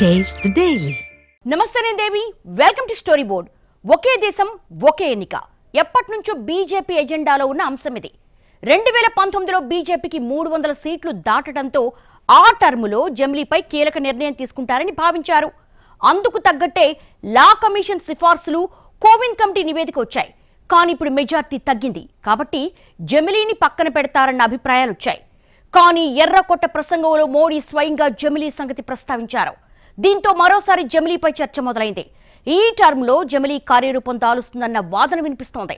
Taste the నమస్తే నేను Devi. Welcome to story board ఒకే దేశం ఒకే ఎన్నిక. ఎప్పటి నుంచో బీజేపీ ఎజెండాలో ఉన్న అంశం ఇది. రెండు వేల పంతొమ్మిదిలో బీజేపీకి మూడు వందల సీట్లు దాటడంతో ఆ టర్ములో జమ్లీపై కీలక నిర్ణయం తీసుకుంటారని భావించారు. అందుకు తగ్గట్టే లా కమిషన్ సిఫార్సులు కోవింద్ కమిటీ నివేదిక వచ్చాయి. కానీ ఇప్పుడు మెజార్టీ తగ్గింది. కాబట్టి జమిలీని పక్కన పెడతారన్న అభిప్రాయాలు వచ్చాయి కానీ ఎర్రకొట్ట ప్రసంగంలో మోడీ స్వయంగా జమిలీ సంగతి ప్రస్తావించారు. దీంతో మరోసారి జమిలీపై చర్చ మొదలైంది. ఈ టర్మ్లో జమిలీ కార్యరూపం దాలుస్తుందన్న వాదన వినిపిస్తోంది.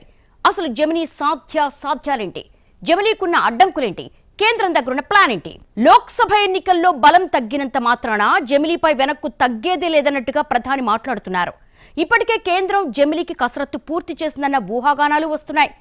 అసలు జమిలీ సాధ్య సాధ్యాలేంటి? జమిలీకున్న అడ్డంకులేంటి? కేంద్రం దగ్గరున్న ప్లాన్ ఏంటి లోక్సభ ఎన్నికల్లో బలం తగ్గినంత మాత్రాన జమిలీపై వెనక్కు తగ్గేదే లేదన్నట్టుగా ప్రధాని మాట్లాడుతున్నారు. ఇప్పటికే కేంద్రం జమిలీకి కసరత్తు పూర్తి చేసిందన్న ఊహాగానాలు వస్తున్నాయి.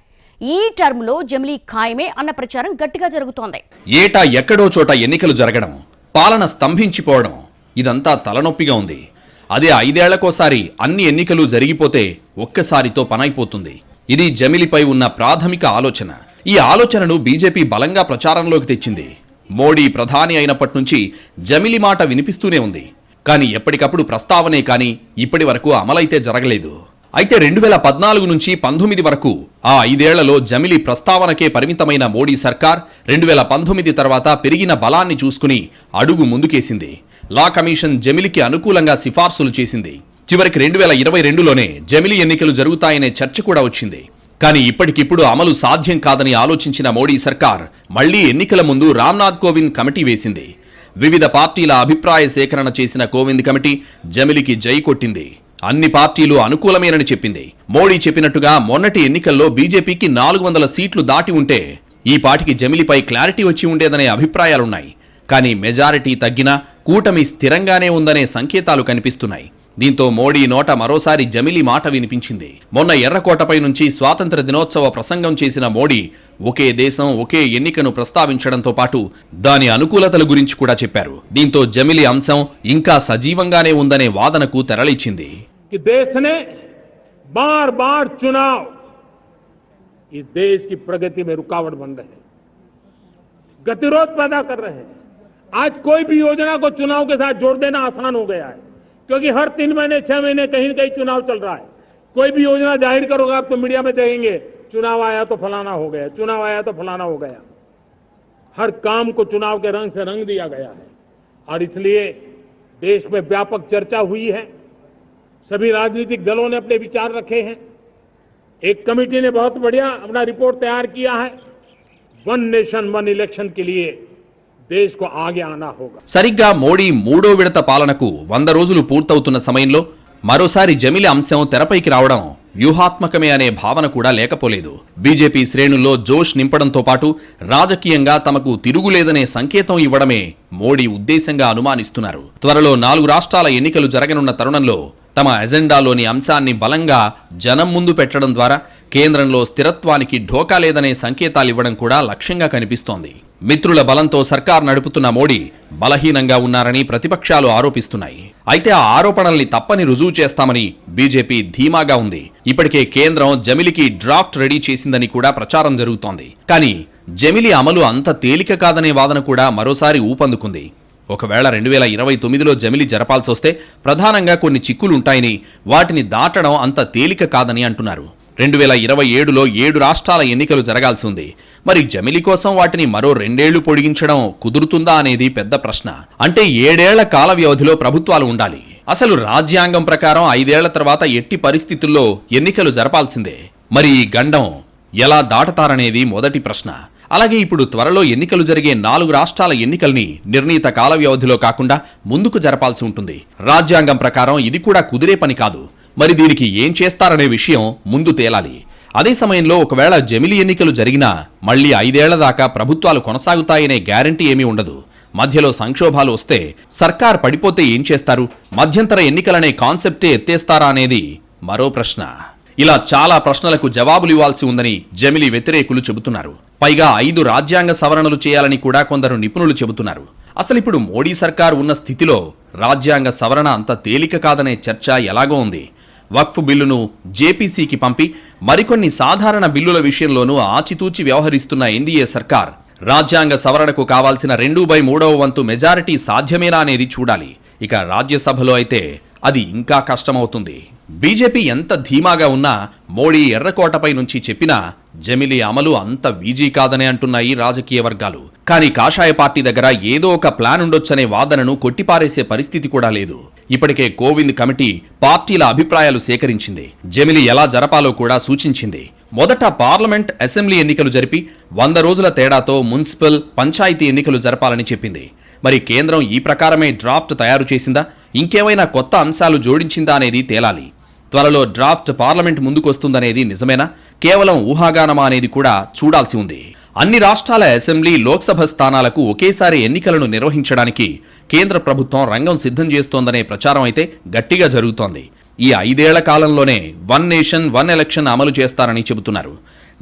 ఈ టర్మ్లో జమిలీ ఖాయమే అన్న ప్రచారం గట్టిగా జరుగుతోంది. ఏటా ఎక్కడో చోట ఎన్నికలు జరగడం పాలన స్తంభించిపోవడం ఇదంతా తలనొప్పిగా ఉంది. అదే ఐదేళ్ళకోసారి అన్ని ఎన్నికలు జరిగిపోతే ఒక్కసారితో పనైపోతుంది. ఇది జమిలిపై ఉన్న ప్రాథమిక ఆలోచన. ఈ ఆలోచనను బీజేపీ బలంగా ప్రచారంలోకి తెచ్చింది. మోడీ ప్రధాని అయినప్పటి నుంచి జమిలి మాట వినిపిస్తూనే ఉంది. కానీ ఎప్పటికప్పుడు ప్రస్తావనే కానీ ఇప్పటి వరకు అమలైతే జరగలేదు. అయితే రెండు వేల పద్నాలుగు నుంచి పంతొమ్మిది వరకు ఆ ఐదేళ్ళలో జమిలి ప్రస్తావనకే పరిమితమైన మోడీ సర్కార్ రెండు వేల పంతొమ్మిది తర్వాత పెరిగిన బలాన్ని చూసుకుని అడుగు ముందుకేసింది. లా కమిషన్ జమిలికి అనుకూలంగా సిఫార్సులు చేసింది. చివరికి రెండు వేల ఇరవై రెండులోనే జమిలి ఎన్నికలు జరుగుతాయనే చర్చ కూడా వచ్చింది. కానీ ఇప్పటికిప్పుడు అమలు సాధ్యం కాదని ఆలోచించిన మోడీ సర్కార్ మళ్ళీ ఎన్నికల ముందు రామ్నాథ్ కోవింద్ కమిటీ వేసింది. వివిధ పార్టీల అభిప్రాయ సేకరణ చేసిన కోవింద్ కమిటీ జమిలికి జై కొట్టింది. అన్ని పార్టీలు అనుకూలమేనని చెప్పింది. మోడీ చెప్పినట్టుగా మొన్నటి ఎన్నికల్లో బీజేపీకి నాలుగు వందల సీట్లు దాటి ఉంటే ఈ పాటికి జమిలిపై క్లారిటీ వచ్చి ఉండేదనే అభిప్రాయాలున్నాయి. కానీ మెజారిటీ తగ్గినా కూటమి స్థిరంగానే ఉందనే సంకేతాలు కనిపిస్తున్నాయి. దీంతో మోడీ నోట మరోసారి జమిలి మాట వినిపించింది. మొన్న ఎర్రకోటపై నుంచి స్వాతంత్ర దినోత్సవ ప్రసంగం చేసిన మోడీ ఒకే దేశం ఒకే ఎన్నికను ప్రస్తావించడంతో పాటు దాని అనుకూలతల గురించి కూడా చెప్పారు. దీంతో జమిలి అంశం ఇంకా సజీవంగానే ఉందనే వాదనకు తెరలిచ్చింది कि देश ने बार बार चुनाव इस देश की प्रगति में रुकावट बन रहे गतिरोध पैदा कर रहे हैं। आज कोई भी योजना को चुनाव के साथ जोड़ देना आसान हो गया है, क्योंकि हर तीन महीने, छह महीने कहीं न कहीं चुनाव चल रहा है। कोई भी योजना ज़ाहिर करोगे, आप तो मीडिया में देखेंगे, चुनाव आया तो फलाना हो गया, चुनाव आया तो फलाना हो गया। हर काम को चुनाव के रंग से रंग दिया गया है, और इसलिए देश में व्यापक चर्चा हुई है। सभी राजनीतिक दलों ने अपने विचार रखे हैं एक कमेटी ने बहुत बढ़िया अपना रिपोर्ट तैयार किया है वन नेशन वन इलेक्शन के लिए देश को आगे आना होगा సరిగ్గా మోడీ మూడో విడత పాలనకు వంద రోజులు పూర్తవుతున్న సమయంలో మరోసారి జమిలి అంశం తెరపైకి రావడం వ్యూహాత్మకమే అనే భావన కూడా లేకపోలేదు బీజేపీ శ్రేణుల్లో జోష్ నింపడంతో పాటు రాజకీయంగా తమకు తిరుగులేదనే సంకేతం ఇవ్వడమే మోడీ ఉద్దేశంగా అనుమానిస్తున్నారు త్వరలో నాలుగు రాష్ట్రాల ఎన్నికలు జరగనున్న తరుణంలో తమ ఎజెండాలోని అంశాన్ని బలంగా జనం ముందు పెట్టడం ద్వారా కేంద్రంలో స్థిరత్వానికి ఢోకా లేదనే సంకేతాలివ్వడం కూడా లక్ష్యంగా కనిపిస్తోంది. మిత్రుల బలంతో సర్కార్ నడుపుతున్న మోడీ బలహీనంగా ఉన్నారని ప్రతిపక్షాలు ఆరోపిస్తున్నాయి. అయితే ఆ ఆరోపణల్ని తప్పని రుజువు చేస్తామని బీజేపీ ధీమాగా ఉంది. ఇప్పటికే కేంద్రం జమిలికి డ్రాఫ్ట్ రెడీ చేసిందని కూడా ప్రచారం జరుగుతోంది. కానీ జమిలి అమలు అంత తేలిక కాదనే వాదన కూడా మరోసారి ఊపందుకుంది. ఒకవేళ రెండు వేల ఇరవై తొమ్మిదిలో జమిలి జరపాల్సి వస్తే ప్రధానంగా కొన్ని చిక్కులుంటాయని వాటిని దాటడం అంత తేలిక కాదని అంటున్నారు. రెండు వేల ఇరవై ఏడులో ఏడు రాష్ట్రాల ఎన్నికలు జరగాల్సి ఉంది మరి జమిలి కోసం వాటిని మరో రెండేళ్ళు పొడిగించడం కుదురుతుందా అనేది పెద్ద ప్రశ్న. అంటే ఏడేళ్ళ కాల వ్యవధిలో ప్రభుత్వాలు ఉండాలి. అసలు రాజ్యాంగం ప్రకారం ఐదేళ్ళ తర్వాత ఎట్టి పరిస్థితుల్లో ఎన్నికలు జరపాల్సిందే. మరి ఈ గండం ఎలా దాటతారనేది మొదటి ప్రశ్న. అలాగే ఇప్పుడు త్వరలో ఎన్నికలు జరిగే నాలుగు రాష్ట్రాల ఎన్నికల్ని నిర్ణీత కాల వ్యవధిలో కాకుండా ముందుకు జరపాల్సి ఉంటుంది. రాజ్యాంగం ప్రకారం ఇది కూడా కుదిరే పని కాదు. మరి దీనికి ఏం చేస్తారనే విషయం ముందు తేలాలి. అదే సమయంలో ఒకవేళ జమిలి ఎన్నికలు జరిగినా మళ్ళీ ఐదేళ్ళ దాకా ప్రభుత్వాలు కొనసాగుతాయనే గ్యారంటీ ఏమీ ఉండదు. మధ్యలో సంక్షోభాలు వస్తే సర్కార్ పడిపోతే ఏం చేస్తారు? మధ్యంతర ఎన్నికలనే కాన్సెప్టే ఎత్తేస్తారా అనేది మరో ప్రశ్న. ఇలా చాలా ప్రశ్నలకు జవాబులు ఇవ్వాల్సి ఉందని జమిలి వ్యతిరేకులు చెబుతున్నారు. పైగా ఐదు రాజ్యాంగ సవరణలు చేయాలని కూడా కొందరు నిపుణులు చెబుతున్నారు. అసలు ఇప్పుడు మోడీ సర్కార్ ఉన్న స్థితిలో రాజ్యాంగ సవరణ అంత తేలిక కాదనే చర్చ ఎలాగో ఉంది? వక్ఫ్ బిల్లును జేపీసీకి పంపి మరికొన్ని సాధారణ బిల్లుల విషయంలోనూ ఆచితూచి వ్యవహరిస్తున్న ఎన్డీఏ సర్కార్ రాజ్యాంగ సవరణకు కావాల్సిన రెండు బై మూడవ వంతు మెజారిటీ సాధ్యమేనా అనేది చూడాలి. ఇక రాజ్యసభలో అయితే అది ఇంకా కష్టమవుతుంది. బీజేపీ ఎంత ధీమాగా ఉన్నా మోడీ ఎర్రకోటపై నుంచి చెప్పినా జమిలి అమలు అంత వీజీ కాదనే అంటున్నాయి రాజకీయ వర్గాలు. కానీ కాషాయ పార్టీ దగ్గర ఏదో ఒక ప్లాన్ ఉండొచ్చనే వాదనను కొట్టిపారేసే పరిస్థితి కూడా లేదు. ఇప్పటికే కోవింద్ కమిటీ పార్టీల అభిప్రాయాలు సేకరించింది. జమిలి ఎలా జరపాలో కూడా సూచించింది. మొదట పార్లమెంట్ అసెంబ్లీ ఎన్నికలు జరిపి వంద రోజుల తేడాతో మున్సిపల్ పంచాయతీ ఎన్నికలు జరపాలని చెప్పింది. మరి కేంద్రం ఈ ప్రకారమే డ్రాఫ్ట్ తయారు చేసిందా? ఇంకేమైనా కొత్త అంశాలు జోడించిందా అనేది తేలాలి. త్వరలో డ్రాఫ్ట్ పార్లమెంట్ ముందుకొస్తుందనేది నిజమేనా? కేవలం ఊహాగానమా అనేది కూడా చూడాల్సి ఉంది. అన్ని రాష్ట్రాల అసెంబ్లీ లోక్సభ స్థానాలకు ఒకేసారి ఎన్నికలను నిర్వహించడానికి కేంద్ర ప్రభుత్వం రంగం సిద్ధం చేస్తోందనే ప్రచారం అయితే గట్టిగా జరుగుతోంది. ఈ ఐదేళ్ళ కాలంలోనే వన్ నేషన్ వన్ ఎలక్షన్ అమలు చేస్తారని చెబుతున్నారు.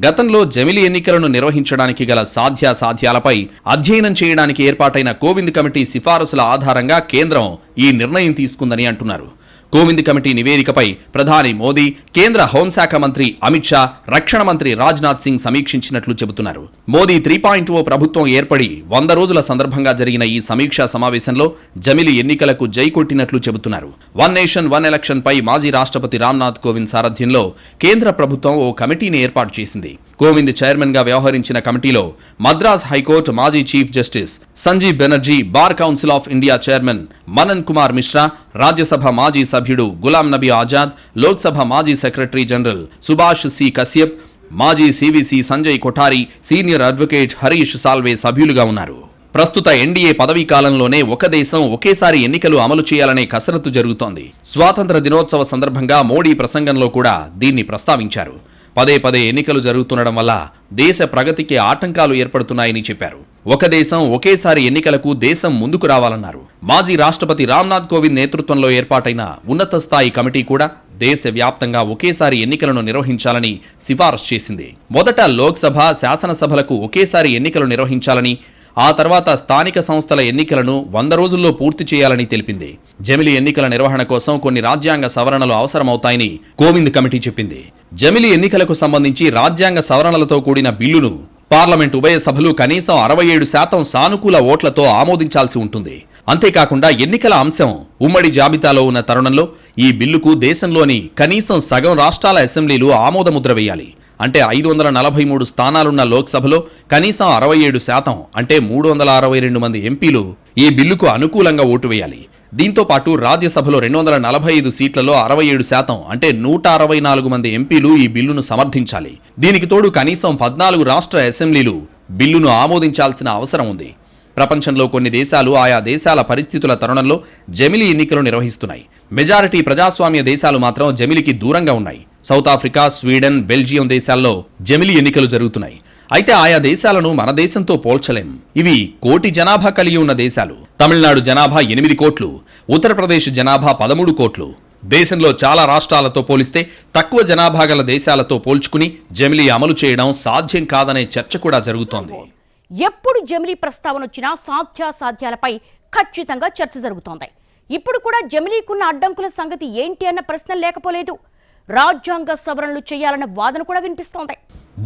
గతంలో జమిలి ఎన్నికలను నిర్వహించడానికి గల సాధ్యాసాధ్యాలపై అధ్యయనం చేయడానికి ఏర్పాటైన కోవింద్ కమిటీ సిఫారసుల ఆధారంగా కేంద్రం ఈ నిర్ణయం తీసుకుందని అంటున్నారు. కోవింద్ కమిటీ నివేదికపై ప్రధాని మోదీ కేంద్ర హోంశాఖ మంత్రి అమిత్ షా రక్షణ మంత్రి రాజ్నాథ్ సింగ్ సమీక్షించినట్లు చెబుతున్నారు. మోదీ త్రీ పాయింట్ ఓ ప్రభుత్వం ఏర్పడి వంద రోజుల సందర్భంగా జరిగిన ఈ సమీక్షా సమావేశంలో జమిలి ఎన్నికలకు జై కొట్టినట్లు చెబుతున్నారు. వన్ నేషన్ వన్ ఎలక్షన్ పై మాజీ రాష్ట్రపతి రామ్నాథ్ కోవింద్ సారథ్యంలో కేంద్ర ప్రభుత్వం ఓ కమిటీని ఏర్పాటు చేసింది. కోవింద్ చైర్మన్గా వ్యవహరించిన కమిటీలో మద్రాస్ హైకోర్టు మాజీ chief justice Sanjiv Banerjee bar council of India chairman Manan Kumar Mishra Rajya Sabha మాజీ సభ్యుడు గులాం నబీ ఆజాద్ లోక్సభ మాజీ secretary general Subhash C Kashyap మాజీ CVC Sanjay Kothari senior advocate Harish Salve సభ్యులుగా ఉన్నారు. ప్రస్తుత ఎన్డీఏ పదవీ కాలంలోనే ఒక దేశం ఒకేసారి ఎన్నికలు అమలు చేయాలనే కసరత్తు జరుగుతోంది. స్వాతంత్ర దినోత్సవ సందర్భంగా మోడీ ప్రసంగంలో కూడా దీన్ని ప్రస్తావించారు. పదే పదే ఎన్నికలు జరుగుతుండడం వల్ల దేశ ప్రగతికి ఆటంకాలు ఏర్పడుతున్నాయని చెప్పారు. ఒక దేశం ఒకేసారి ఎన్నికలకు దేశం ముందుకు రావాలన్నారు. మాజీ రాష్ట్రపతి రామ్నాథ్ కోవింద్ నేతృత్వంలో ఏర్పాటైన ఉన్నత స్థాయి కమిటీ కూడా దేశవ్యాప్తంగా ఒకేసారి ఎన్నికలను నిర్వహించాలని సిఫారసు చేసింది. మొదట లోక్సభ శాసనసభలకు ఒకేసారి ఎన్నికలు నిర్వహించాలని ఆ తర్వాత స్థానిక సంస్థల ఎన్నికలను వంద రోజుల్లో పూర్తి చేయాలని తెలిపింది. జమిలి ఎన్నికల నిర్వహణ కోసం కొన్ని రాజ్యాంగ సవరణలు అవసరమవుతాయని కోవింద్ కమిటీ చెప్పింది. జమిలి ఎన్నికలకు సంబంధించి రాజ్యాంగ సవరణలతో కూడిన బిల్లును పార్లమెంట్ ఉభయ సభలు కనీసం అరవై ఏడు శాతం సానుకూల ఓట్లతో ఆమోదించాల్సి ఉంటుంది. అంతేకాకుండా ఎన్నికల అంశం ఉమ్మడి జాబితాలో ఉన్న తరుణంలో ఈ బిల్లుకు దేశంలోని కనీసం సగం రాష్ట్రాల అసెంబ్లీలు ఆమోదముద్ర వేయాలి. అంటే ఐదు వందల నలభై మూడు స్థానాలున్న లోక్సభలో కనీసం అరవై ఏడు శాతం అంటే మూడు వందల అరవై రెండు మంది ఎంపీలు ఈ బిల్లుకు అనుకూలంగా ఓటు వేయాలి. దీంతో పాటు రాజ్యసభలో రెండు వందల నలభై ఐదు సీట్లలో అరవై ఏడు శాతం అంటే నూట అరవై నాలుగు మంది ఎంపీలు ఈ బిల్లును సమర్థించాలి. దీనికి తోడు కనీసం పద్నాలుగు రాష్ట్ర అసెంబ్లీలు బిల్లును ఆమోదించాల్సిన అవసరం ఉంది. ప్రపంచంలో కొన్ని దేశాలు ఆయా దేశాల పరిస్థితుల తరుణంలో జమిలి ఎన్నికలు నిర్వహిస్తున్నాయి. మెజారిటీ ప్రజాస్వామ్య దేశాలు మాత్రం జమిలికి దూరంగా ఉన్నాయి. సౌత్ ఆఫ్రికా స్వీడన్ బెల్జియం దేశాల్లో జమిలి ఎన్నికలు జరుగుతున్నాయి. అయితే ఆయా దేశాలను మన దేశంతో పోల్చలేం. ఇవి కోటి జనాభా కలిగి ఉన్న దేశాలు. తమిళనాడు జనాభా ఎనిమిది కోట్లు ఉత్తరప్రదేశ్ జనాభా పదమూడు కోట్లు. దేశంలో చాలా రాష్ట్రాలతో పోలిస్తే తక్కువ జనాభా గల దేశాలతో పోల్చుకుని జమిలి అమలు చేయడం సాధ్యం కాదనే చర్చ కూడా జరుగుతోంది. ఎప్పుడు జమిలీ ప్రస్తావన వచ్చినా సాధ్యాసాధ్యాలపై ఖచ్చితంగా చర్చ జరుగుతోంది. ఇప్పుడు కూడా జమిలీకున్న అడ్డంకుల సంగతి ఏంటి అన్న ప్రశ్న లేకపోలేదు. రాజ్యాంగ సవరణలు చేయాలన్న వాదన కూడా వినిపిస్తోంది.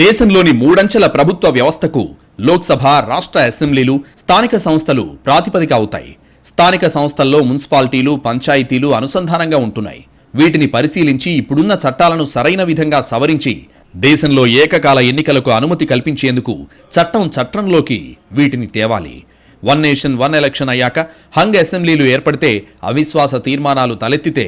దేశంలోని మూడంచెల ప్రభుత్వ వ్యవస్థకు లోక్సభ రాష్ట్ర అసెంబ్లీలు స్థానిక సంస్థలు ప్రాతిపదిక అవుతాయి. స్థానిక సంస్థల్లో మున్సిపాలిటీలు పంచాయతీలు అనుసంధానంగా ఉంటున్నాయి. వీటిని పరిశీలించి ఇప్పుడున్న చట్టాలను సరైన విధంగా సవరించి దేశంలో ఏకకాల ఎన్నికలకు అనుమతి కల్పించేందుకు చట్టం చట్టంలోకి వీటిని తేవాలి. వన్ నేషన్ వన్ ఎలక్షన్ అయ్యాక హంగ్ అసెంబ్లీలు ఏర్పడితే అవిశ్వాస తీర్మానాలు తలెత్తితే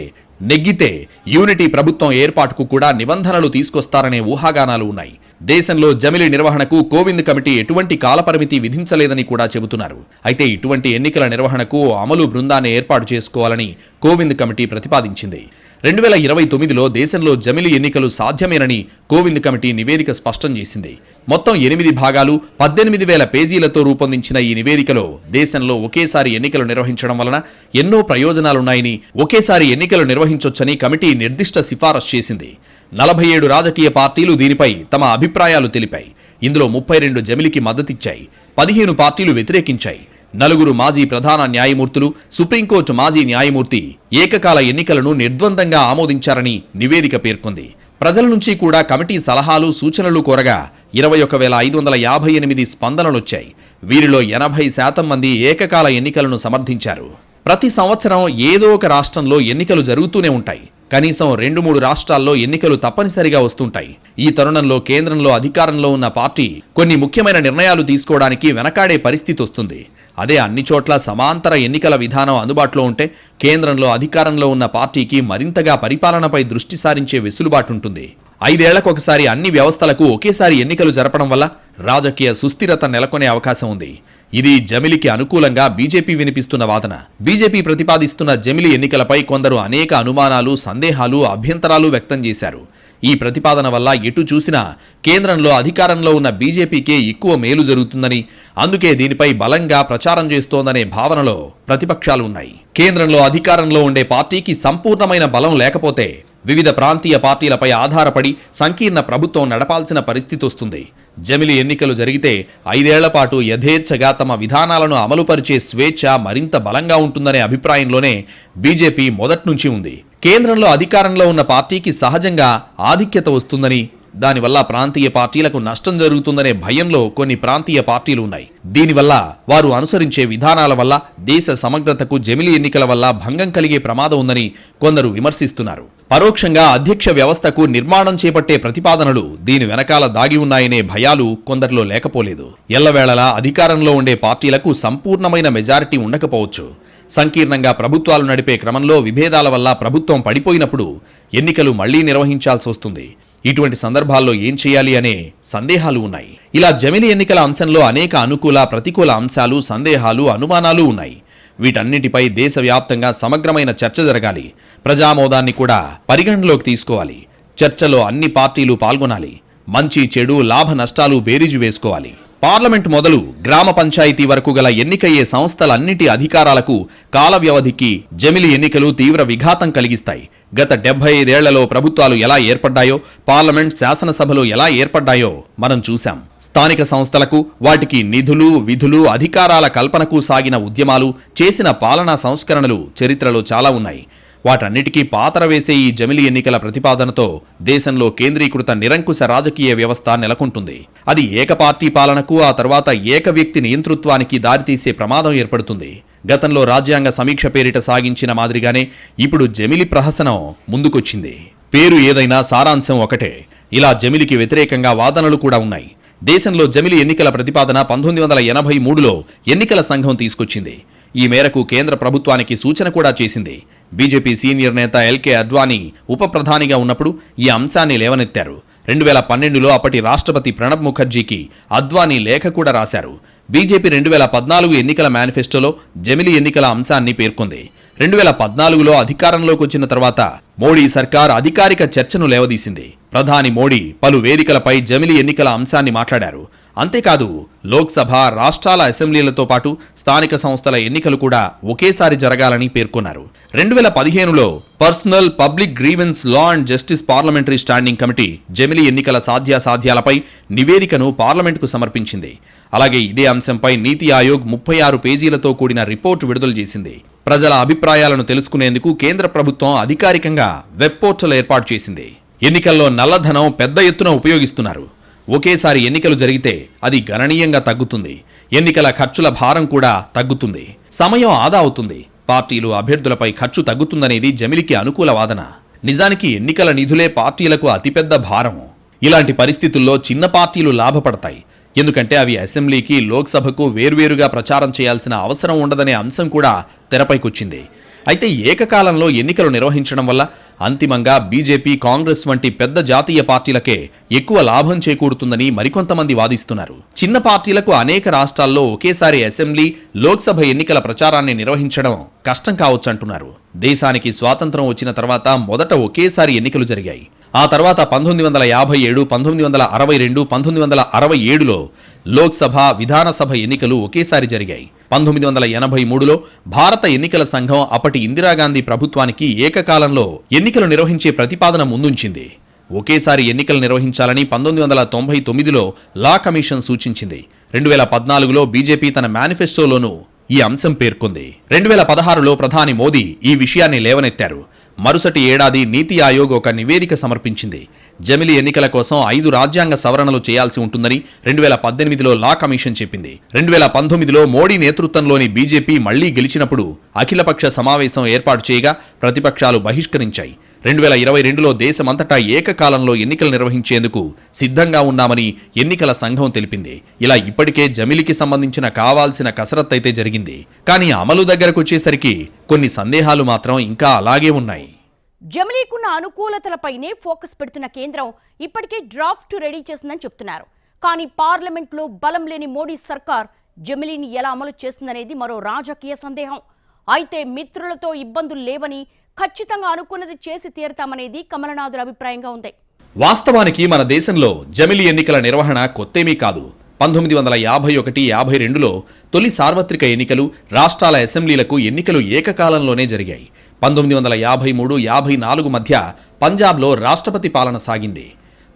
నెగ్గితే యూనిటీ ప్రభుత్వం ఏర్పాటుకు కూడా నిబంధనలు తీసుకొస్తారనే ఊహాగానాలు ఉన్నాయి. దేశంలో జమిలి నిర్వహణకు కోవింద్ కమిటీ ఎటువంటి కాలపరిమితి విధించలేదని కూడా చెబుతున్నారు. అయితే ఇటువంటి ఎన్నికల నిర్వహణకు అమలు బృందాన్ని ఏర్పాటు చేసుకోవాలని కోవింద్ కమిటీ ప్రతిపాదించింది. రెండు వేల ఇరవై తొమ్మిదిలో దేశంలో జమిలి ఎన్నికలు సాధ్యమేనని కోవింద్ కమిటీ నివేదిక స్పష్టం చేసింది. మొత్తం ఎనిమిది భాగాలు పద్దెనిమిది వేల పేజీలతో రూపొందించిన ఈ నివేదికలో దేశంలో ఒకేసారి ఎన్నికలు నిర్వహించడం వలన ఎన్నో ప్రయోజనాలున్నాయని ఒకేసారి ఎన్నికలు నిర్వహించొచ్చని కమిటీ నిర్దిష్ట సిఫారసు చేసింది. నలభై ఏడు రాజకీయ పార్టీలు దీనిపై తమ అభిప్రాయాలు తెలిపాయి. ఇందులో ముప్పై రెండు జమిలికి మద్దతిచ్చాయి. పదిహేను పార్టీలు వ్యతిరేకించాయి. నలుగురు మాజీ ప్రధాన న్యాయమూర్తులు సుప్రీంకోర్టు మాజీ న్యాయమూర్తి ఏకకాల ఎన్నికలను నిర్ద్వందంగా ఆమోదించారని నివేదిక పేర్కొంది. ప్రజల నుంచి కూడా కమిటీ సలహాలు సూచనలు కోరగా ఇరవై ఒక వేల ఐదు వందల యాభై ఎనిమిది స్పందనలొచ్చాయి. వీరిలో ఎనభై శాతం మంది ఏకకాల ఎన్నికలను సమర్థించారు. ప్రతి సంవత్సరం ఏదో ఒక రాష్ట్రంలో ఎన్నికలు జరుగుతూనే ఉంటాయి. కనీసం రెండు మూడు రాష్ట్రాల్లో ఎన్నికలు తప్పనిసరిగా వస్తుంటాయి. ఈ తరుణంలో కేంద్రంలో అధికారంలో ఉన్న పార్టీ కొన్ని ముఖ్యమైన నిర్ణయాలు తీసుకోవడానికి వెనకాడే పరిస్థితి వస్తుంది. అదే అన్ని చోట్ల సమాంతర ఎన్నికల విధానం అందుబాటులో ఉంటే కేంద్రంలో అధికారంలో ఉన్న పార్టీకి మరింతగా పరిపాలనపై దృష్టి సారించే వెసులుబాటు ఉంటుంది. ఐదేళ్ళకొకసారి అన్ని వ్యవస్థలకు ఒకేసారి ఎన్నికలు జరపడం వల్ల రాజకీయ సుస్థిరత నెలకొనే అవకాశం ఉంది. ఇది జమిలికి అనుకూలంగా బీజేపీ వినిపిస్తున్న వాదన. బీజేపీ ప్రతిపాదిస్తున్న జమిలి ఎన్నికలపై కొందరు అనేక అనుమానాలు సందేహాలు అభ్యంతరాలు వ్యక్తం చేశారు. ఈ ప్రతిపాదన వల్ల ఎటు చూసినా కేంద్రంలో అధికారంలో ఉన్న బీజేపీకే ఎక్కువ మేలు జరుగుతుందని అందుకే దీనిపై బలంగా ప్రచారం చేస్తోందనే భావనలో ప్రతిపక్షాలు ఉన్నాయి. కేంద్రంలో అధికారంలో ఉండే పార్టీకి సంపూర్ణమైన బలం లేకపోతే వివిధ ప్రాంతీయ పార్టీలపై ఆధారపడి సంకీర్ణ ప్రభుత్వం నడపాల్సిన పరిస్థితి వస్తుంది. జమిలి ఎన్నికలు జరిగితే ఐదేళ్ళ పాటు యథేచ్ఛగా తమ విధానాలను అమలుపరిచే స్వేచ్ఛ మరింత బలంగా ఉంటుందనే అభిప్రాయంలోనే బీజేపీ మొదట్నుంచి ఉంది. కేంద్రంలో అధికారంలో ఉన్న పార్టీకి సహజంగా ఆధిక్యత వస్తుందని దానివల్ల ప్రాంతీయ పార్టీలకు నష్టం జరుగుతుందనే భయంలో కొన్ని ప్రాంతీయ పార్టీలు ఉన్నాయి. దీనివల్ల వారు అనుసరించే విధానాల వల్ల దేశ సమగ్రతకు జమిలి ఎన్నికల వల్ల భంగం కలిగే ప్రమాదం ఉందని కొందరు విమర్శిస్తున్నారు. పరోక్షంగా అధ్యక్ష వ్యవస్థకు నిర్మాణం చేపట్టే ప్రతిపాదనలు దీని వెనకాల దాగి ఉన్నాయనే భయాలు కొందరిలో లేకపోలేదు. ఎల్లవేళలా అధికారంలో ఉండే పార్టీలకు సంపూర్ణమైన మెజారిటీ ఉండకపోవచ్చు. సంకీర్ణంగా ప్రభుత్వాలు నడిపే క్రమంలో విభేదాల వల్ల ప్రభుత్వం పడిపోయినప్పుడు ఎన్నికలు మళ్ళీ నిర్వహించాల్సి వస్తుంది. ఇటువంటి సందర్భాల్లో ఏం చేయాలి అనే సందేహాలు ఉన్నాయి. ఇలా జమిలి ఎన్నికల అంశంలో అనేక అనుకూల ప్రతికూల అంశాలు సందేహాలు అనుమానాలు ఉన్నాయి. వీటన్నిటిపై దేశవ్యాప్తంగా సమగ్రమైన చర్చ జరగాలి. ప్రజామోదాన్ని కూడా పరిగణనలోకి తీసుకోవాలి. చర్చలో అన్ని పార్టీలు పాల్గొనాలి. మంచి చెడు లాభ నష్టాలు బేరీజు వేసుకోవాలి. పార్లమెంట్ మొదలు గ్రామ పంచాయతీ వరకు గల ఎన్నికయ్యే సంస్థలన్నిటి అధికారాలకు కాల వ్యవధికి జమిలి ఎన్నికలు తీవ్ర విఘాతం కలిగిస్తాయి. గత డెబ్బై ఐదేళ్ళలో ప్రభుత్వాలు ఎలా ఏర్పడ్డాయో పార్లమెంట్ శాసనసభలు ఎలా ఏర్పడ్డాయో మనం చూశాం. స్థానిక సంస్థలకు వాటికి నిధులు విధులు అధికారాల కల్పనకు సాగిన ఉద్యమాలు చేసిన పాలనా సంస్కరణలు చరిత్రలో చాలా ఉన్నాయి. వాటన్నిటికీ పాతర వేసే ఈ జమిలి ఎన్నికల ప్రతిపాదనతో దేశంలో కేంద్రీకృత నిరంకుశ రాజకీయ వ్యవస్థ నెలకొంటుంది. అది ఏకపార్టీ పాలనకు ఆ తర్వాత ఏక వ్యక్తి నియంతృత్వానికి దారితీసే ప్రమాదం ఏర్పడుతుంది. గతంలో రాజ్యాంగ సమీక్ష పేరిట సాగించిన మాదిరిగానే ఇప్పుడు జమిలి ప్రహసనం ముందుకొచ్చింది. పేరు ఏదైనా సారాంశం ఒకటే. ఇలా జమిలికి వ్యతిరేకంగా వాదనలు కూడా ఉన్నాయి. దేశంలో జమిలి ఎన్నికల ప్రతిపాదన పంతొమ్మిది వందల ఎనభై మూడులో ఎన్నికల సంఘం తీసుకొచ్చింది. ఈ మేరకు కేంద్ర ప్రభుత్వానికి సూచన కూడా చేసింది. బీజేపీ సీనియర్ నేత ఎల్కే అద్వానీ ఉప ప్రధానిగా ఉన్నప్పుడు ఈ అంశాన్ని లేవనెత్తారు. రెండు వేల పన్నెండులో అప్పటి రాష్ట్రపతి ప్రణబ్ ముఖర్జీకి అద్వానీ లేఖ కూడా రాశారు. బీజేపీ రెండు వేల పద్నాలుగు ఎన్నికల మేనిఫెస్టోలో జమిలి ఎన్నికల అంశాన్ని పేర్కొంది. రెండు వేల పద్నాలుగులో అధికారంలోకి వచ్చిన తర్వాత మోడీ సర్కార్ అధికారిక చర్చను లేవదీసింది. ప్రధాని మోడీ పలు వేదికలపై జమిలి ఎన్నికల అంశాన్ని మాట్లాడారు. అంతేకాదు లోక్సభ రాష్ట్రాల అసెంబ్లీలతో పాటు స్థానిక సంస్థల ఎన్నికలు కూడా ఒకేసారి జరగాలని పేర్కొన్నారు. రెండు వేల పదిహేనులో personal public grievances law and justice parliamentary standing committee జమిలి ఎన్నికల సాధ్యాసాధ్యాలపై నివేదికను పార్లమెంటుకు సమర్పించింది. అలాగే ఇదే అంశంపై నీతి ఆయోగ్ ముప్పై ఆరు పేజీలతో కూడిన రిపోర్టు విడుదల చేసింది. ప్రజల అభిప్రాయాలను తెలుసుకునేందుకు కేంద్ర ప్రభుత్వం అధికారికంగా వెబ్ పోర్టల్ ఏర్పాటు చేసింది. ఎన్నికల్లో నల్లధనం పెద్ద ఎత్తున ఉపయోగిస్తున్నారు. ఒకేసారి ఎన్నికలు జరిగితే అది గణనీయంగా తగ్గుతుంది. ఎన్నికల ఖర్చుల భారం కూడా తగ్గుతుంది. సమయం ఆదా అవుతుంది. పార్టీలు అభ్యర్థులపై ఖర్చు తగ్గుతుందనేది జమిలికి అనుకూల వాదన. నిజానికి ఎన్నికల నిధులే పార్టీలకు అతిపెద్ద భారం. ఇలాంటి పరిస్థితుల్లో చిన్న పార్టీలు లాభపడతాయి. ఎందుకంటే అవి అసెంబ్లీకి లోక్సభకు వేర్వేరుగా ప్రచారం చేయాల్సిన అవసరం ఉండదనే అంశం కూడా తెరపైకొచ్చింది. అయితే ఏకకాలంలో ఎన్నికలు నిర్వహించడం వల్ల అంతిమంగా బీజేపీ కాంగ్రెస్ వంటి పెద్ద జాతీయ పార్టీలకే ఎక్కువ లాభం చేకూరుతుందని మరికొంతమంది వాదిస్తున్నారు. చిన్న పార్టీలకు అనేక రాష్ట్రాల్లో ఒకేసారి అసెంబ్లీ లోక్సభ ఎన్నికల ప్రచారాన్ని నిర్వహించడం కష్టం కావచ్చంటున్నారు దేశానికి స్వాతంత్రం వచ్చిన తర్వాత మొదట ఒకేసారి ఎన్నికలు జరిగాయి. ఆ తర్వాత పంతొమ్మిది వందల యాభై ఏడు పంతొమ్మిది వందల అరవై రెండు పంతొమ్మిది వందల అరవై ఏడులో లోక్సభ విధానసభ ఎన్నికలు ఒకేసారి జరిగాయి. పంతొమ్మిది వందల ఎనభై మూడులో భారత ఎన్నికల సంఘం అప్పటి ఇందిరాగాంధీ ప్రభుత్వానికి ఏకకాలంలో ఎన్నికలు నిర్వహించే ప్రతిపాదన ముందుంచింది. ఒకేసారి ఎన్నికలు నిర్వహించాలని పంతొమ్మిది వందల తొంభై తొమ్మిదిలో లా కమిషన్ సూచించింది. రెండు వేల పద్నాలుగులో బీజేపీ తన మేనిఫెస్టోలోనూ ఈ అంశం పేర్కొంది. రెండు వేల పదహారులో ప్రధాని మోదీ ఈ విషయాన్ని లేవనెత్తారు. మరుసటి ఏడాది నీతి ఆయోగ్ ఒక నివేదిక సమర్పించింది. జమిలి ఎన్నికల కోసం ఐదు రాజ్యాంగ సవరణలు చేయాల్సి ఉంటుందని రెండు వేల పద్దెనిమిదిలో లా కమిషన్ చెప్పింది. రెండు వేల పంతొమ్మిదిలో మోడీ నేతృత్వంలోని బీజేపీ మళ్ళీ గెలిచినప్పుడు అఖిలపక్ష సమావేశం ఏర్పాటు చేయగా ప్రతిపక్షాలు బహిష్కరించాయి. రెండు వేల ఇరవై రెండులో దేశమంతటా ఏకకాలంలో ఎన్నికలు నిర్వహించేందుకు సిద్ధంగా ఉన్నామని ఎన్నికల సంఘం తెలిపింది. ఇలా ఇప్పటికే జమిలికి సంబంధించిన కావాల్సిన కసరత్ అయితే జరిగింది. కానీ అమలు దగ్గరకు వచ్చేసరికి కొన్ని సందేహాలు మాత్రం ఇంకా అలాగే ఉన్నాయి. జమిలీకున్న అనుకూలతలపైనే ఫోకస్ పెడుతున్న కేంద్రం ఇప్పటికే డ్రాఫ్ట్ రెడీ చేసిందని చెప్తున్నారు. కానీ పార్లమెంట్లో బలం లేని మోడీ సర్కార్ జమిలీని ఎలా అమలు చేస్తుందనేది మరో రాజకీయ సందేహం. అయితే మిత్రులతో ఇబ్బందులు లేవని ఖచ్చితంగా అనుకున్నది చేసి తీరతామనేది కమలనాథుల అభిప్రాయంగా ఉంది. వాస్తవానికి మన దేశంలో జమిలి ఎన్నికల నిర్వహణ కొత్తేమీ కాదు. పంతొమ్మిది వందల యాభై ఒకటి యాభై రెండులో తొలి సార్వత్రిక ఎన్నికలు రాష్ట్రాల అసెంబ్లీలకు ఎన్నికలు ఏకకాలంలోనే జరిగాయి. పంతొమ్మిది వందల యాభై మూడు యాభై నాలుగు మధ్య పంజాబ్లో రాష్ట్రపతి పాలన సాగింది.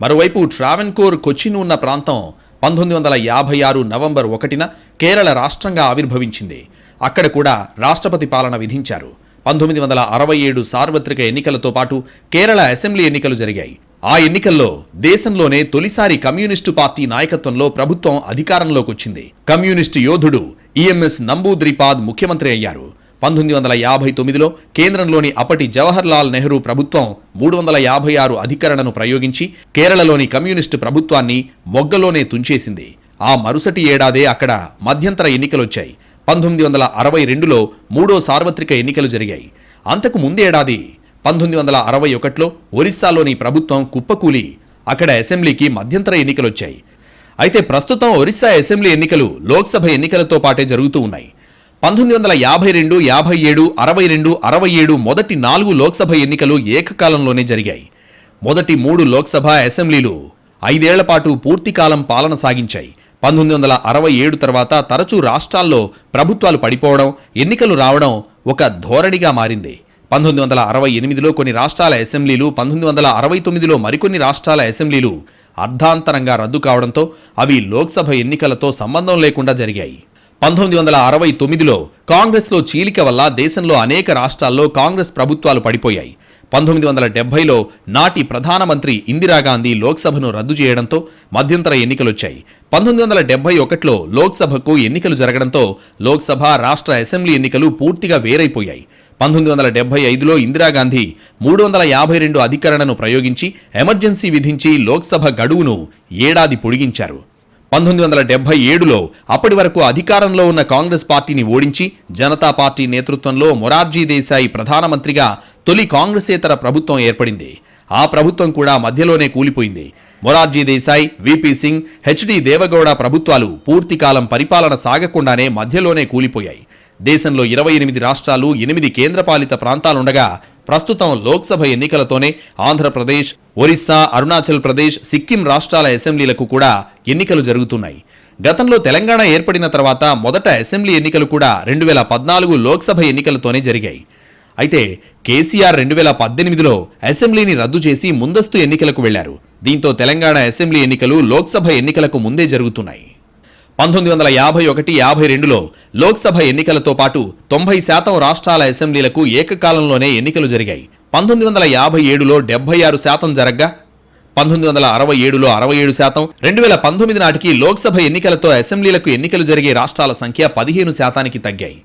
మరోవైపు ట్రావెన్కోర్ కొచ్చిన్ ఉన్న ప్రాంతం పంతొమ్మిది వందల యాభై ఆరు నవంబర్ ఒకటిన కేరళ రాష్ట్రంగా ఆవిర్భవించింది. అక్కడ కూడా రాష్ట్రపతి పాలన విధించారు. పంతొమ్మిది వందల అరవై ఏడు సార్వత్రిక ఎన్నికలతో పాటు కేరళ అసెంబ్లీ ఎన్నికలు జరిగాయి. ఆ ఎన్నికల్లో దేశంలోనే తొలిసారి కమ్యూనిస్టు పార్టీ నాయకత్వంలో ప్రభుత్వం అధికారంలోకి వచ్చింది. కమ్యూనిస్టు యోధుడు ఈఎంఎస్ నంబూద్రిపాద్ ముఖ్యమంత్రి అయ్యారు. పంతొమ్మిది వందల యాభై తొమ్మిదిలో కేంద్రంలోని అప్పటి జవహర్ లాల్ నెహ్రూ ప్రభుత్వం మూడు వందల యాభై ఆరు అధికరణను ప్రయోగించి కేరళలోని కమ్యూనిస్టు ప్రభుత్వాన్ని మొగ్గలోనే తుంచేసింది. ఆ మరుసటి ఏడాదే అక్కడ మధ్యంతర ఎన్నికలొచ్చాయి. పంతొమ్మిది వందల అరవై రెండులో మూడో సార్వత్రిక ఎన్నికలు జరిగాయి. అంతకు ముందేడాది పంతొమ్మిది వందల అరవై ఒకటిలో ఒరిస్సాలోని ప్రభుత్వం కుప్పకూలి అక్కడ అసెంబ్లీకి మధ్యంతర ఎన్నికలొచ్చాయి. అయితే ప్రస్తుతం ఒరిస్సా అసెంబ్లీ ఎన్నికలు లోక్సభ ఎన్నికలతో పాటే జరుగుతూ ఉన్నాయి. పంతొమ్మిది వందల యాభై రెండు యాభై ఏడు అరవై రెండు అరవై ఏడు మొదటి నాలుగు లోక్సభ ఎన్నికలు ఏకకాలంలోనే జరిగాయి. మొదటి మూడు లోక్సభ అసెంబ్లీలు ఐదేళ్ళ పాటు పూర్తికాలం పాలన సాగించాయి. పంతొమ్మిది వందల అరవై ఏడు తర్వాత తరచూ రాష్ట్రాల్లో ప్రభుత్వాలు పడిపోవడం ఎన్నికలు రావడం ఒక ధోరణిగా మారింది. పంతొమ్మిది వందల అరవై ఎనిమిదిలో కొన్ని రాష్ట్రాల అసెంబ్లీలు పంతొమ్మిది వందల అరవై తొమ్మిదిలో మరికొన్ని రాష్ట్రాల అసెంబ్లీలు అర్ధాంతరంగా రద్దు కావడంతో అవి లోక్సభ ఎన్నికలతో సంబంధం లేకుండా జరిగాయి. పంతొమ్మిది వందల అరవై తొమ్మిదిలో కాంగ్రెస్లో చీలిక వల్ల దేశంలో అనేక రాష్ట్రాల్లో కాంగ్రెస్ ప్రభుత్వాలు పడిపోయాయి. పంతొమ్మిది వందల డెబ్బైలో నాటి ప్రధానమంత్రి ఇందిరాగాంధీ లోక్సభను రద్దు చేయడంతో మధ్యంతర ఎన్నికలొచ్చాయి. పంతొమ్మిది వందల డెబ్బై ఒకటిలో లోక్సభకు ఎన్నికలు జరగడంతో లోక్సభ రాష్ట్ర అసెంబ్లీ ఎన్నికలు పూర్తిగా వేరైపోయాయి. పంతొమ్మిది వందల డెబ్బై ఐదులో ఇందిరాగాంధీ మూడు వందల యాభై రెండు అధికరణను ప్రయోగించి ఎమర్జెన్సీ విధించి లోక్సభ గడువును ఏడాది పొడిగించారు. పంతొమ్మిది వందల డెబ్బై ఏడులో అప్పటి వరకు అధికారంలో ఉన్న కాంగ్రెస్ పార్టీని ఓడించి జనతా పార్టీ నేతృత్వంలో మొరార్జీ దేశాయి ప్రధానమంత్రిగా తొలి కాంగ్రెసేతర ప్రభుత్వం ఏర్పడింది. ఆ ప్రభుత్వం కూడా మధ్యలోనే కూలిపోయింది. మొరార్జీ దేశాయ్ విపి సింగ్ హెచ్డి దేవగౌడ ప్రభుత్వాలు పూర్తికాలం పరిపాలన సాగకుండానే మధ్యలోనే కూలిపోయాయి. దేశంలో ఇరవై ఎనిమిది రాష్ట్రాలు ఎనిమిది కేంద్రపాలిత ప్రాంతాలుండగా ప్రస్తుతం లోక్సభ ఎన్నికలతోనే ఆంధ్రప్రదేశ్ ఒరిస్సా అరుణాచల్ ప్రదేశ్ సిక్కిం రాష్ట్రాల అసెంబ్లీలకు కూడా ఎన్నికలు జరుగుతున్నాయి. గతంలో తెలంగాణ ఏర్పడిన తర్వాత మొదట అసెంబ్లీ ఎన్నికలు కూడా రెండు వేల పద్నాలుగు లోక్సభ ఎన్నికలతోనే జరిగాయి. అయితే కేసీఆర్ రెండు వేల పద్దెనిమిదిలో అసెంబ్లీని రద్దు చేసి ముందస్తు ఎన్నికలకు వెళ్ళారు దీంతో తెలంగాణ అసెంబ్లీ ఎన్నికలు లోక్సభ ఎన్నికలకు ముందే జరుగుతున్నాయి. పంతొమ్మిది వందల యాభై ఒకటి యాభై రెండులో లోక్సభ ఎన్నికలతో పాటు తొంభై శాతం రాష్ట్రాల అసెంబ్లీలకు ఏకకాలంలోనే ఎన్నికలు జరిగాయి. పంతొమ్మిది వందల యాభై ఏడులో డెబ్బై ఆరు శాతం జరగ్గా పంతొమ్మిది వందల అరవై ఏడులో అరవై ఏడు శాతం రెండు వేల పంతొమ్మిది నాటికి లోక్సభ ఎన్నికలతో అసెంబ్లీలకు ఎన్నికలు జరిగే రాష్ట్రాల సంఖ్య పదిహేను శాతానికి తగ్గాయి.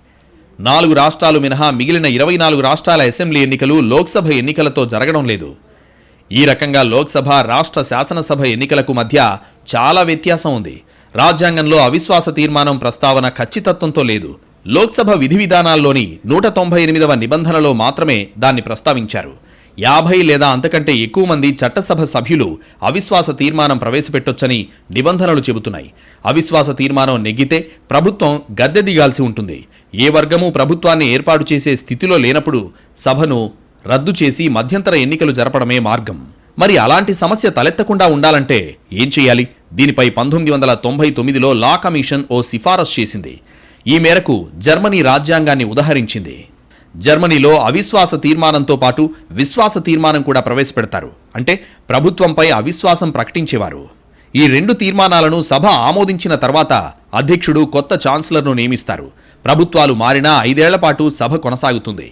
నాలుగు రాష్ట్రాలు మినహా మిగిలిన ఇరవై నాలుగు రాష్ట్రాల అసెంబ్లీ ఎన్నికలు లోక్సభ ఎన్నికలతో జరగడం లేదు. ఈ రకంగా లోక్సభ రాష్ట్ర శాసనసభ ఎన్నికలకు మధ్య చాలా వ్యత్యాసం ఉంది. రాజ్యాంగంలో అవిశ్వాస తీర్మానం ప్రస్తావన ఖచ్చితత్వంతో లేదు. లోక్సభ విధి విధానాల్లోని నూట తొంభై ఎనిమిదవ నిబంధనలో మాత్రమే దాన్ని ప్రస్తావించారు. యాభై లేదా అంతకంటే ఎక్కువ మంది చట్టసభ సభ్యులు అవిశ్వాస తీర్మానం ప్రవేశపెట్టొచ్చని నిబంధనలు చెబుతున్నాయి. అవిశ్వాస తీర్మానం నెగ్గితే ప్రభుత్వం గద్దె దిగాల్సి ఉంటుంది. ఏ వర్గము ప్రభుత్వాన్ని ఏర్పాటు చేసే స్థితిలో లేనప్పుడు సభను రద్దు చేసి మధ్యంతర ఎన్నికలు జరపడమే మార్గం. మరి అలాంటి సమస్య తలెత్తకుండా ఉండాలంటే ఏం చేయాలి? దీనిపై పంతొమ్మిది వందల తొంభై తొమ్మిదిలో లా కమిషన్ ఓ సిఫారసు చేసింది. ఈ మేరకు జర్మనీ రాజ్యాంగాన్ని ఉదహరించింది. జర్మనీలో అవిశ్వాస తీర్మానంతో పాటు విశ్వాస తీర్మానం కూడా ప్రవేశపెడతారు. అంటే ప్రభుత్వంపై అవిశ్వాసం ప్రకటించేవారు. ఈ రెండు తీర్మానాలను సభ ఆమోదించిన తర్వాత అధ్యక్షుడు కొత్త ఛాన్సలర్ను నియమిస్తారు. ప్రభుత్వాలు మారినా ఐదేళ్ళ పాటు సభ కొనసాగుతుంది.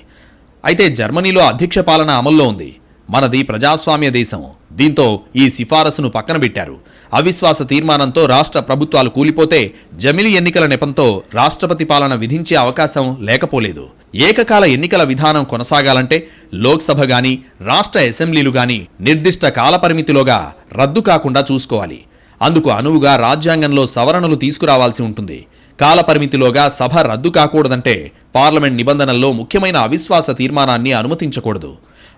అయితే జర్మనీలో అధ్యక్ష పాలన అమల్లో ఉంది. మనది ప్రజాస్వామ్య దేశం. దీంతో ఈ సిఫారసును పక్కన పెట్టారు. అవిశ్వాస తీర్మానంతో రాష్ట్ర ప్రభుత్వాలు కూలిపోతే జమిలి ఎన్నికల నెపంతో రాష్ట్రపతి పాలన విధించే అవకాశం లేకపోలేదు. ఏకకాల ఎన్నికల విధానం కొనసాగాలంటే లోక్సభ గాని రాష్ట్ర అసెంబ్లీలు గాని నిర్దిష్ట కాలపరిమితిలోగా రద్దు కాకుండా చూసుకోవాలి. అందుకు అనువుగా రాజ్యాంగంలో సవరణలు తీసుకురావాల్సి ఉంటుంది. కాలపరిమితిలోగా సభ రద్దు కాకూడదంటే పార్లమెంట్ నిబంధనల్లో ముఖ్యమైన అవిశ్వాస తీర్మానాన్ని అనుమతించకూడదు.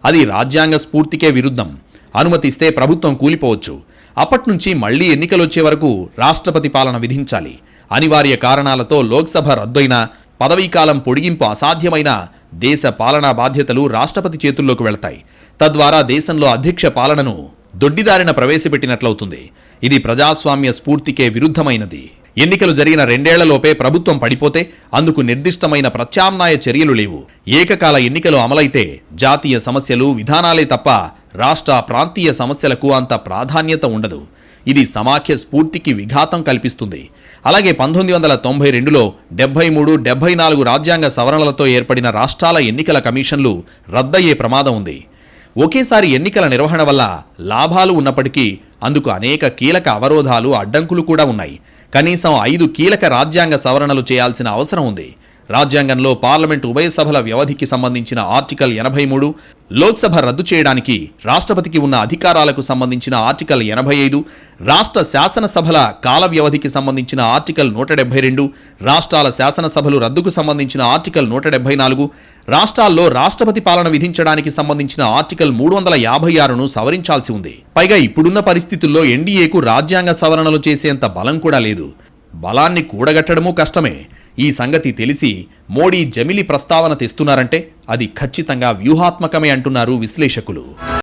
అది రాజ్యాంగ స్ఫూర్తికే విరుద్ధం. అనుమతిస్తే ప్రభుత్వం కూలిపోవచ్చు. అప్పట్నుంచి మళ్ళీ ఎన్నికలొచ్చే వరకు రాష్ట్రపతి పాలన విధించాలి. అనివార్య కారణాలతో లోక్సభ రద్దయినా పదవీకాలం పొడిగింపు అసాధ్యమైన దేశ పాలనా బాధ్యతలు రాష్ట్రపతి చేతుల్లోకి వెళతాయి. తద్వారా దేశంలో అధ్యక్ష పాలనను దొడ్డిదారిన ప్రవేశపెట్టినట్లవుతుంది. ఇది ప్రజాస్వామ్య స్ఫూర్తికే విరుద్ధమైనది. ఎన్నికలు జరిగిన రెండేళ్ళలోపే ప్రభుత్వం పడిపోతే అందుకు నిర్దిష్టమైన ప్రత్యామ్నాయ చర్యలు లేవు. ఏకకాల ఎన్నికలు అమలైతే జాతీయ సమస్యలు విధానాలే తప్ప రాష్ట్ర ప్రాంతీయ సమస్యలకు అంత ప్రాధాన్యత ఉండదు. ఇది సమాఖ్య స్ఫూర్తికి విఘాతం కల్పిస్తుంది. అలాగే పంతొమ్మిది వందల తొంభై రెండులో డెబ్బై మూడు డెబ్బై నాలుగు రాజ్యాంగ సవరణలతో ఏర్పడిన రాష్ట్రాల ఎన్నికల కమిషన్లు రద్దయ్యే ప్రమాదం ఉంది. ఒకేసారి ఎన్నికల నిర్వహణ వల్ల లాభాలు ఉన్నప్పటికీ అందుకు అనేక కీలక అవరోధాలు అడ్డంకులు కూడా ఉన్నాయి. కనీసం ఐదు కీలక రాజ్యాంగ సవరణలు చేయాల్సిన అవసరం ఉంది. రాజ్యాంగంలో పార్లమెంటు ఉభయ సభల వ్యవధికి సంబంధించిన ఆర్టికల్ ఎనభై మూడు లోక్సభ రద్దు చేయడానికి రాష్ట్రపతికి ఉన్న అధికారాలకు సంబంధించిన ఆర్టికల్ ఎనభై ఐదు రాష్ట్ర శాసనసభల కాల వ్యవధికి సంబంధించిన ఆర్టికల్ నూట డెబ్బై రెండు రాష్ట్రాల శాసనసభలు రద్దుకు సంబంధించిన ఆర్టికల్ నూట డెబ్బై నాలుగు రాష్ట్రాల్లో రాష్ట్రపతి పాలన విధించడానికి సంబంధించిన ఆర్టికల్ మూడు వందల యాభై ఆరును సవరించాల్సి ఉంది. పైగా ఇప్పుడున్న పరిస్థితుల్లో ఎన్డీఏకు రాజ్యాంగ సవరణలు చేసేంత బలం కూడా లేదు. బలాన్ని కూడగట్టడమూ కష్టమే. ఈ సంగతి తెలిసి మోడీ జమిలి ప్రస్తావన తెస్తున్నారంటే అది ఖచ్చితంగా వ్యూహాత్మకమే అంటున్నారు విశ్లేషకులు.